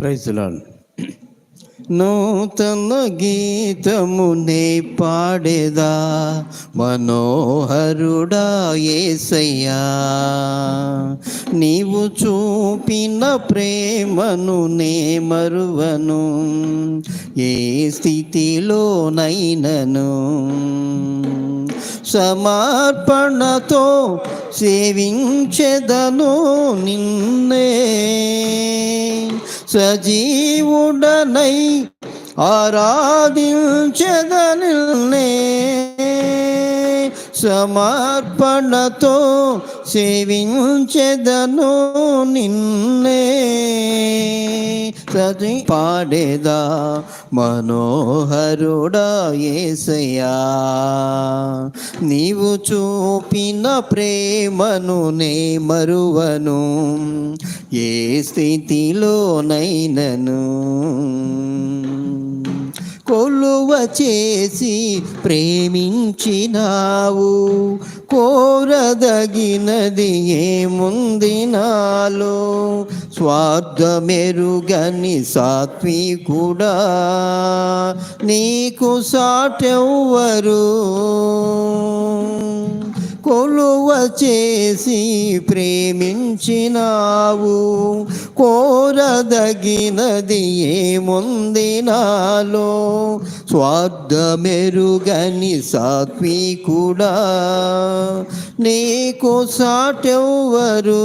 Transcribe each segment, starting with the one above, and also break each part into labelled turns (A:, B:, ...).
A: ప్రైజ్లాన్ నూతన గీతమునే పాడేదా మనోహరుడా ఏసయ్యా. నీవు చూపిన ప్రేమను నే మరువను ఏ స్థితిలోనైనను. సమర్పణతో సేవించెదను నిన్నే. సజీవుడనై ఆరాధించెదనిల్నే సమర్పణతో సేవించదను నిన్నే. సది పాడేదా? మనోహరుడా ఏసయ్యా నీవు చూపిన ప్రేమను నే మరువను ఏ స్థితిలోనైనను? కొలువ చేసి ప్రేమించినావు. కోరదగినది ఏముంది నాలో? స్వార్థమెరుగని సాత్వికుడా నీకు సాటెవ్వరు. కొలువ చేసి ప్రేమించినావు. కోరదగినది ఏముంది నాలో స్వార్థమెరుగని సాత్వికుడా నీకు సాటెవ్వరు.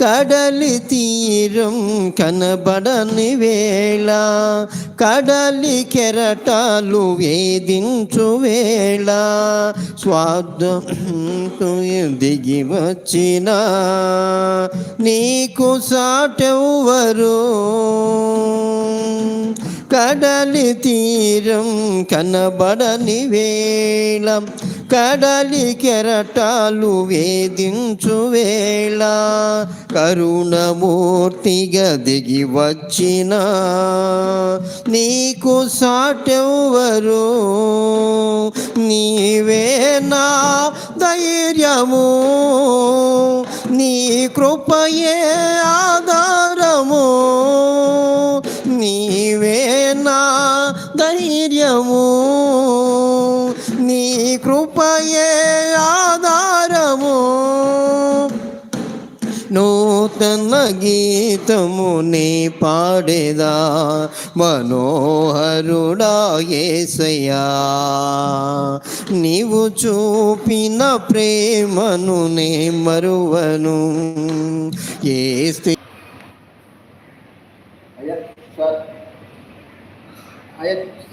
A: కడలి తీరం కనబడని వేళ కడలి కెరటాలు వేధించు వేళ స్వార్థంతో దిగి వచ్చిన నీకు సాటెవ్వరు. కడలి తీరం కనబడని వేళ కడలి కెరటాలు వేధించు వేళ కరుణమూర్తిగా దిగి వచ్చిన నీకు సాటెవ్వరు. నీవే నా ధైర్యము నీ కృపయే ఆదా కృపయే ఆధారము. నూతన గీతము నీ పాడేదా. మనోహరుడా ఏసయ్యా. నీవు చూపిన ప్రేమను నే మరువను. ఏ స్థితి
B: అయ్యా సార్. అయ్యా